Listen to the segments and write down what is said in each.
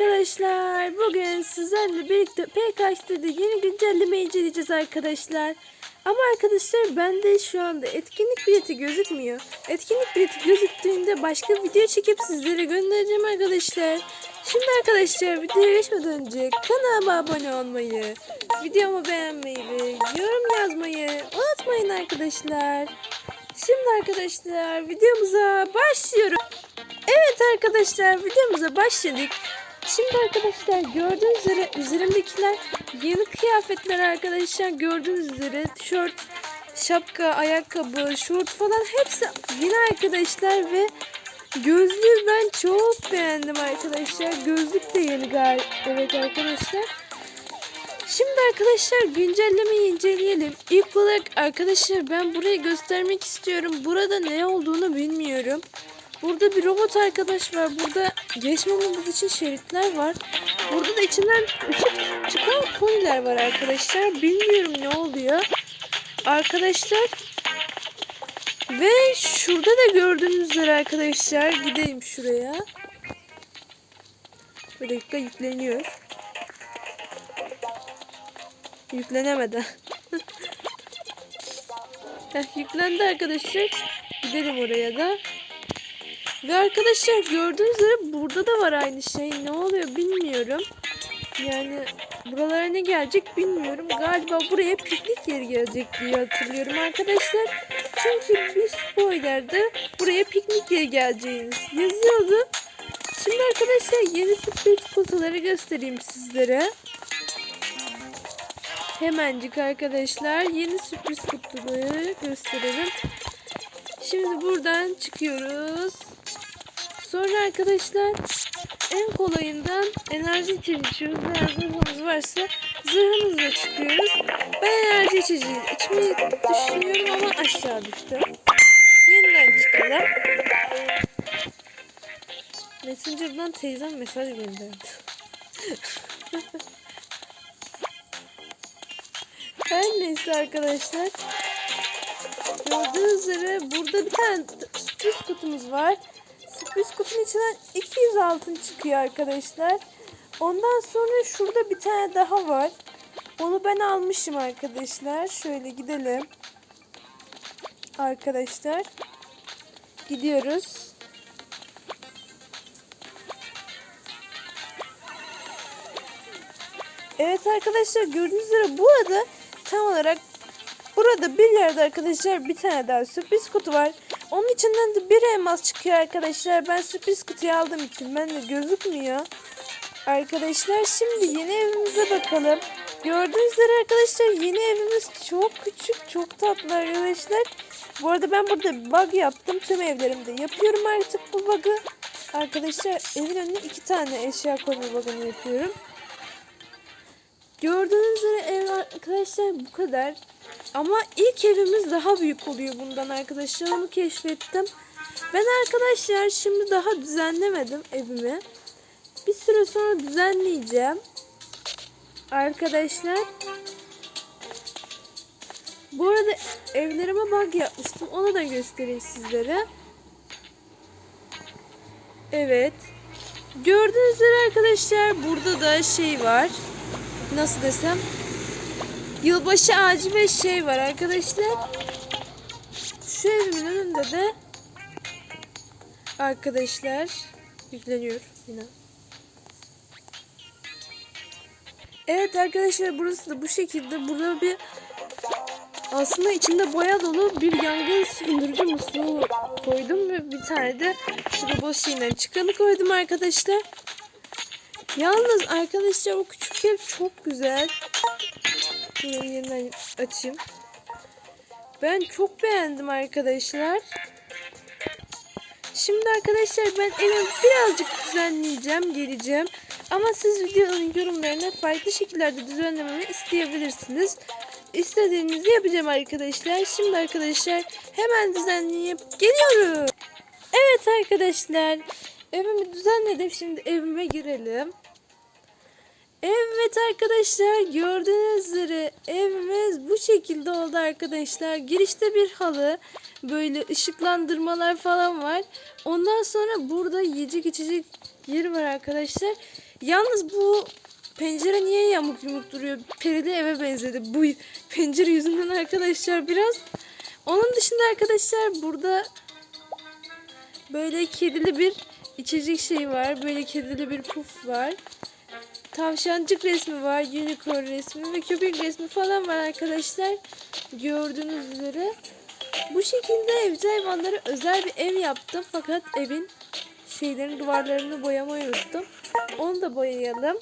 arkadaşlar. Bugün sizlerle birlikte PKX'de yeni güncelleme inceleyeceğiz arkadaşlar. Ama arkadaşlar bende şu anda etkinlik bileti gözükmüyor. Etkinlik bileti gözüktüğünde başka video çekip sizlere göndereceğim arkadaşlar. Şimdi arkadaşlar videoya geçmeden önce kanalıma abone olmayı, videomu beğenmeyi ve yorum yazmayı unutmayın arkadaşlar. Şimdi arkadaşlar videomuza başlıyorum. Evet arkadaşlar videomuza başladık. Şimdi arkadaşlar gördüğünüz üzere üzerimdekiler yeni kıyafetler arkadaşlar. Gördüğünüz üzere tişört, şapka, ayakkabı, şort falan hepsi yeni arkadaşlar ve gözlüğü ben çok beğendim arkadaşlar. Gözlük de yeni galiba. Evet arkadaşlar. Şimdi arkadaşlar güncellemeyi inceleyelim. İlk olarak arkadaşlar ben burayı göstermek istiyorum. Burada ne olduğunu bilmiyorum. Burada bir robot arkadaş var. Burada geçmememiz için şeritler var. Burada da içinden ışık çıkan koniler var arkadaşlar. Bilmiyorum ne oluyor. Arkadaşlar ve şurada da gördüğünüz üzere arkadaşlar gideyim şuraya. Bir dakika yükleniyor. Yüklenemedi. Heh, yüklendi arkadaşlar. Gidelim oraya da. Ve arkadaşlar gördüğünüz üzere burada da var aynı şey. Ne oluyor bilmiyorum. Yani buralara ne gelecek bilmiyorum. Galiba buraya piknik yeri gelecek diye hatırlıyorum arkadaşlar. Çünkü bir spoilerde buraya piknik yeri geleceğini yazıyordu. Şimdi arkadaşlar yeni sürpriz kutuları göstereyim sizlere. Hemencik arkadaşlar yeni sürpriz kutuları gösterelim. Şimdi buradan çıkıyoruz. Sonra arkadaşlar en kolayından enerji içeceği içiyoruz. Eğer zırhımız varsa zırhımızla çıkıyoruz. Ben enerji içeceği içmeyi düşünüyorum ama aşağı düştüm. Yeniden çıkalım. Messenger'dan teyzem mesaj gönderdi. Her neyse arkadaşlar. Gördüğünüz üzere burada bir tane sürpriz kutumuz var. Sürpriz kutunun içinden 200 altın çıkıyor arkadaşlar. Ondan sonra şurada bir tane daha var. Onu ben almışım arkadaşlar. Şöyle gidelim. Arkadaşlar. Gidiyoruz. Evet arkadaşlar gördüğünüz üzere bu arada tam olarak burada bir yerde arkadaşlar bir tane daha sürpriz kutu var. Onun içinden de bir elmas çıkıyor arkadaşlar. Ben sürpriz kutuyu aldığım için ben de gözükmüyor. Arkadaşlar şimdi yeni evimize bakalım. Gördüğünüz üzere arkadaşlar yeni evimiz çok küçük, çok tatlı arkadaşlar. Bu arada ben burada bir bug yaptım. Tüm evlerimde yapıyorum artık bu bug'ı. Arkadaşlar evin önüne iki tane eşya koyma bug'ını yapıyorum. Gördüğünüz üzere ev arkadaşlar bu kadar. Ama ilk evimiz daha büyük oluyor bundan arkadaşlar. Onu keşfettim. Ben arkadaşlar şimdi daha düzenlemedim evimi. Bir süre sonra düzenleyeceğim. Arkadaşlar. Bu arada evlerime bug yapmıştım. Onu da göstereyim sizlere. Evet. Gördüğünüz üzere arkadaşlar burada da şey var. Nasıl desem? Yılbaşı ağacı ve şey var arkadaşlar. Şu evimin önünde de arkadaşlar yükleniyor yine. Evet arkadaşlar burası da bu şekilde. Burada bir aslında içinde boya dolu bir yangın söndürücü musluğu koydum ve bir tane de şu boş şeyinden çıkanı koydum arkadaşlar. Yalnız arkadaşlar o küçük ev çok güzel. Şunu yeniden açayım. Ben çok beğendim arkadaşlar. Şimdi arkadaşlar ben evimi birazcık düzenleyeceğim, geleceğim. Ama siz videonun yorumlarına farklı şekillerde düzenlememi isteyebilirsiniz. İstediğinizi yapacağım arkadaşlar. Şimdi arkadaşlar hemen düzenleyip geliyorum. Evet arkadaşlar evimi düzenledim. Şimdi evime girelim. Evet arkadaşlar gördüğünüz üzere evimiz bu şekilde oldu arkadaşlar. Girişte bir halı böyle ışıklandırmalar falan var. Ondan sonra burada yiyecek içecek yeri var arkadaşlar. Yalnız bu pencere niye yamuk yumuk duruyor? Perili eve benzedi. Bu pencere yüzünden arkadaşlar biraz. Onun dışında arkadaşlar burada böyle kedili bir içecek şey var. Böyle kedili bir puf var. Tavşancık resmi var. Unicorn resmi ve köpek resmi falan var arkadaşlar. Gördüğünüz üzere. Bu şekilde evcil hayvanlara özel bir ev yaptım. Fakat evin şeylerin duvarlarını boyamayı unuttum. Onu da boyayalım.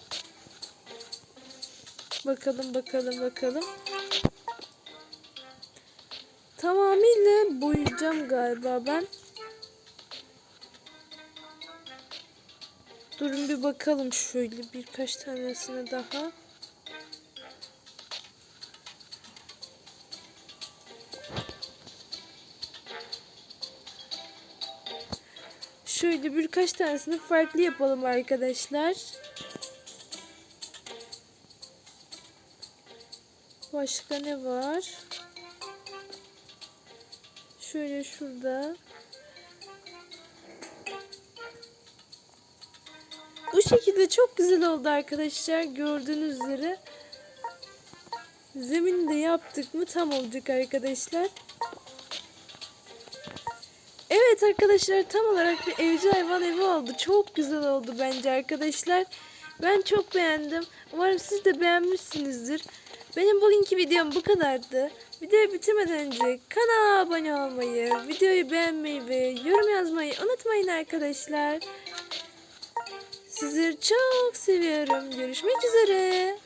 Bakalım bakalım bakalım. Tamamıyla boyayacağım galiba ben. Durun bir bakalım şöyle birkaç tanesine daha. Şöyle birkaç tanesini farklı yapalım arkadaşlar. Başka ne var? Şöyle şurada. Şekilde çok güzel oldu arkadaşlar. Gördüğünüz üzere. Zemini de yaptık mı tam olacak arkadaşlar. Evet arkadaşlar tam olarak bir evcil hayvan evi oldu. Çok güzel oldu bence arkadaşlar. Ben çok beğendim. Umarım siz de beğenmişsinizdir. Benim bugünkü videom bu kadardı. Videoyu bitirmeden önce kanala abone olmayı, videoyu beğenmeyi ve yorum yazmayı unutmayın arkadaşlar. Sizleri çok seviyorum. Görüşmek üzere.